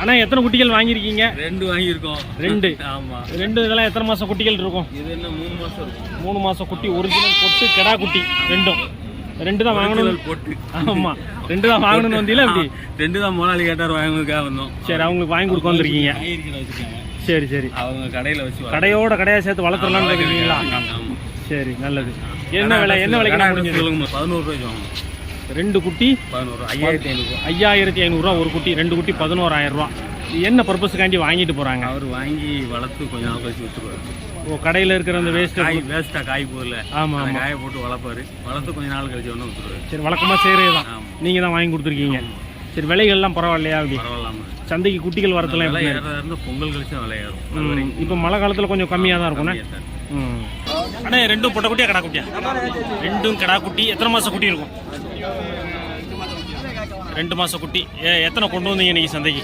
அண்ணா எத்தனை குட்டிகள் வாங்கியிருக்கீங்க? ரெண்டு வாங்கியிருக்கோம். ரெண்டு. ஆமா. ரெண்டு இதெல்லாம் எத்தனை மாசம் குட்டிகள் இருக்கும்? இது என்ன மூணு மாசம் இருக்கும். மூணு மாசம் குட்டி ஒரிஜினல் பொட்டு கெடா குட்டி ரெண்டும். ரெண்டு தான் வாங்கணும். போட்டு. ஆமா. ரெண்டு தான் வாங்கணும்னு வந்தீங்களா எப்படி? ரெண்டு தான் முதலாளி கேட்டார் வாங்கினதுக்காக வந்தோம். சரி அவங்களுக்கு வாங்கி கொடுக்க வந்திருக்கீங்க. சரி சரி. அவங்க கடையில வச்சு கடையோட கடையா சேர்த்து வளர்த்துலாம்னு இருக்கீங்களா ஆமா. சரி நல்லது. என்ன விலை என்ன விலைக்கு கடை நான் சொல்லுங்க பதினோரு ரூபாய்க்கு வாங்கணும். ரெண்டு குட்டி பதினோரு ஐயாயிரத்தி ஐநூறு. ஐயாயிரத்தி ஐநூறுரூவா ஒரு குட்டி ரெண்டு குட்டி இது என்ன பர்பஸுக்காண்டி வாங்கிட்டு போறாங்க? அவர் வாங்கி வளர்த்து கொஞ்ச நாள் கழிச்சு வித்துருவாரு. ஓ கடையில் இருக்கிற அந்த வேஸ்ட் காய் வேஸ்டா காய் போகல ஆமா அந்த ஆமா. காயை போட்டு வளர்ப்பாரு. வளர்த்து கொஞ்ச நாள் கழிச்சு ஒன்று வித்துருவாரு. சரி வழக்கமாக செய்கிறது தான் நீங்கள் தான் வாங்கி கொடுத்துருக்கீங்க. சரி விலைகள்லாம் பரவாயில்லையா அப்படி? பரவாயில்லாம. சந்தைக்கு குட்டிகள் வரதுலாம் எப்படி பொங்கல் கழிச்சு விலை ஏறும். அது ம், வரைக்கும் இப்போ மழை காலத்தில் கொஞ்சம் கம்மியாக தான் இருக்கும்ண்ணே கம்மியா தான். ம். அண்ணே ரெண்டும் பொட்டை குட்டியா கடா குட்டியா? ரெண்டும் கடா குட்டி. எத்தனை மாசம் குட்டி இருக்கும்? ரெண்டு மாசம் குட்டி. எத்தனை கொண்டு வந்தீங்க இன்னைக்கு சந்தைக்கு?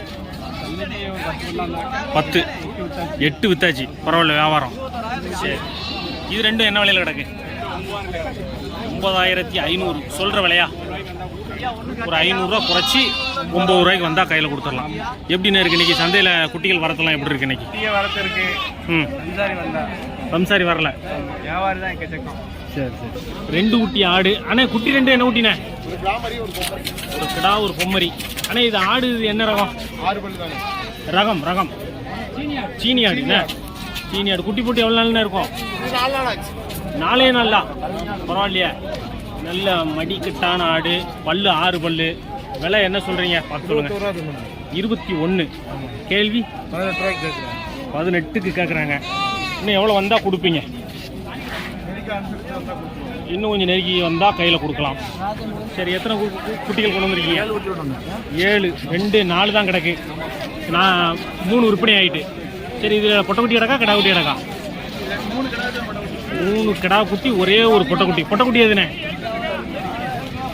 பத்து. எட்டு வித்தாச்சு. பரவாயில்ல வியாபாரம். சரி. இது ரெண்டும் என்ன விலையில் கிடக்கு? ஒன்பதாயிரத்தி ஐநூறு. சொல்கிற விலையா? ஒரு ஐநூறுரூவா குறைச்சி ஒம்பது ரூபாய்க்கு வந்தால் கையில் கொடுத்துடலாம். எப்படின்னு இருக்கு இன்னைக்கு? சந்தையில் குட்டிகள் வரத்தெல்லாம் எப்படி இருக்கு இன்னைக்கு? குட்டிய வரத்து இருக்கு. ம். சம்சாரி வரல. வியாபாரி தான் சரி சரி. ரெண்டு குட்டி ஆடு. அண்ணே குட்டி ரெண்டு என்ன குட்டிண்ணே? ஒரு கிடா ஒரு பொம்மரி. அண்ணே இது ஆடு இது என்ன ரகம்? ஆறு பல்லு தானே. ரகம் ரகம். சீனி ஆடு என்ன சீனி ஆடு. குட்டி போட்டு எவ்வளோ நாள்னு இருக்கும்? நாலு நாள் ஆச்சு. நாலே நாள் தான். பரவாயில்லையே. நல்ல மடிக்கட்டான ஆடு. பல்லு ஆறு பல்லு. விலை என்ன சொல்றீங்க? பார்த்து சொல்லுங்க. இருபத்தி ஒன்று கேள்வி? பதினெட்டு ரூபாய்க்கு பதினெட்டுக்கு கேட்குறாங்க இன்னும் எவ்வளோ வந்தால் கொடுப்பீங்க? இன்னும் கொஞ்சம் நெருக்கி வந்தால் கையில் கொடுக்கலாம். சரி எத்தனை குட்டிகள் கொண்டு வந்திருக்கீங்க? ஏழு ரெண்டு நாலு தான் கிடக்கு. நான் மூணு விற்பனை ஆயிட்டு. சரி இது பொட்டைக்குட்டி கிடக்கா கிடா குட்டி கிடக்கா? மூணு கிடா குட்டி ஒரே ஒரு பொட்டைக்குட்டி பொட்டைக்குட்டி எதுனே?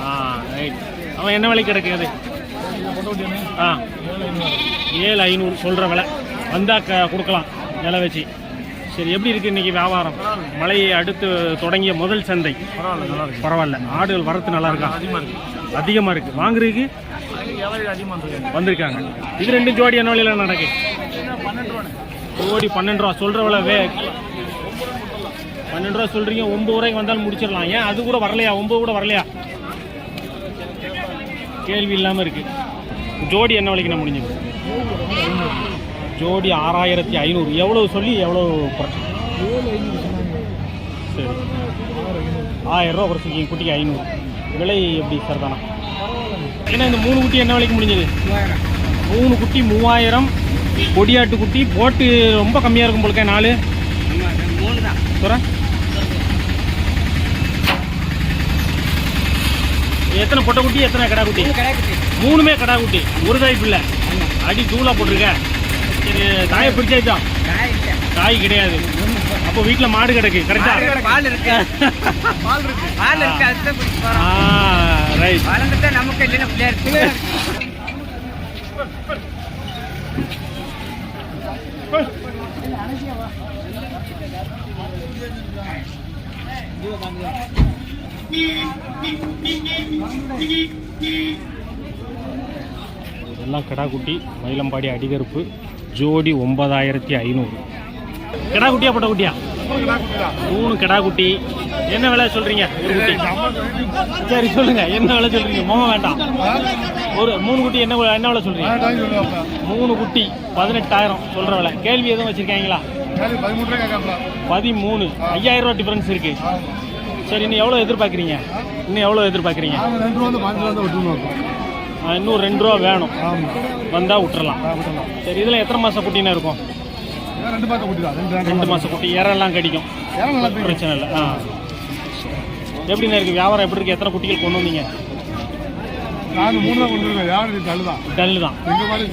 ஆ ரைட் அவன் என்ன விலைக்கு கிடக்கு அது? ஆ ஏழு ஐநூறு சொல்கிற விலை. வந்தால் க கொடுக்கலாம் விலை வச்சு. சரி எப்படி இருக்குது இன்னைக்கு வியாபாரம்? மழையை அடுத்து தொடங்கிய முதல் சந்தை. பரவாயில்ல. ஆடுகள் வரத்து நல்லா இருக்கா? அதிகமாக இருக்கு. இருக்குது வாங்குறதுக்கு வந்திருக்காங்க. இது ரெண்டு ஜோடி என்ன விலையில் நடக்கு? ஜோடி பன்னெண்டு ரூபா. சொல்ற விலை பன்னெண்டு ரூபா சொல்கிறீங்க ஒம்பது ரூபாய்க்கு வந்தாலும் முடிச்சிடலாம். ஏன்? அது கூட வரலையா? ஒம்பது கூட வரலையா? கேள்வி இல்லாமல் இருக்கு. ஜோடி என்ன விலைக்கு நான் முடிஞ்சது? ஜோடி ஆறாயிரத்தி ஐநூறு. எவ்வளவு சொல்லி எவ்வளோ குறைச்சி? சரி. ரூபா குறைச்சிருக்கீங்க குட்டிக்கு ஐநூறு. விலை எப்படி சார் தானா? ஏன்னா இந்த மூணு குட்டி என்ன விலைக்கு முடிஞ்சது? மூணு குட்டி மூவாயிரம். கொடியாட்டு குட்டி. போட்டு ரொம்ப கம்மியாக இருக்கும் போலுக்கே நாலு. மூணு தான் சொல்ற எத்தனை பொட்டை குட்டி? எத்தனை கடா குட்டி. மூணுமே கடா குட்டி. ஒரு தாய் பிள்ளை. அடி தூளா போட்டிருக்க. சரி தாயை பிடிச்சாச்சா தாய் கிடையாது. அப்போ வீட்டில் மாடு கிடக்கு. கரெக்டா பால் இருக்கு. பால் இருக்கு. பால் இருக்கு அதுதான் குடிச்சு போறோம். ஆ ரைட் வளர்ந்துட்டா நமக்கு இல்லைன்னா பிள்ளையா இருக்கு. இதெல்லாம் கடா குட்டி மயிலம்பாடி அடிகருப்பு. ஜோடி ஒன்பதாயிரத்தி ஐநூறு. கிடா குட்டியா பொட்டை குட்டியா? மூணு கிடா குட்டி. என்ன விலை சொல்றீங்க? ஒரு குட்டி. சரி சொல்லுங்க. என்ன விலை சொல்றீங்க? மோம வேண்டாம். ஒரு மூணு குட்டி என்ன என்ன விலை சொல்றீங்க? மூணு குட்டி பதினெட்டாயிரம் சொல்ற விலை. கேள்வி எதுவும் வச்சிருக்காங்களா? பதிமூணு. பதிமூணு ஐயாயிரம் ரூபா டிஃபரன்ஸ் இருக்கு. சரி இன்னும் எவ்வளோ எதிர்பார்க்குறீங்க? இன்னும் எவ்வளோ எதிர்பார்க்குறீங்க? தான் இன்னும் ரெண்டு ரூபா வேணும். வந்தால் விட்டுறலாம். சரி இதில் எத்தனை மாதம் குட்டினா இருக்கும்? ரெண்டு மாதம் குட்டி தான். ரெண்டு ரெண்டு மாதம் குட்டி. இறெல்லாம் கடிக்கும். பிரச்சனை இல்லை. ஆ. எப்படிண்ணே இருக்குது வியாபாரம் எப்படி இருக்குது எத்தனை குட்டிகள் கொண்டு வந்தீங்க? நாங்கள் மூணு தான் கொண்டு இருக்கோம் யாரும் டல்லு தான். எங்கள் மாதிரி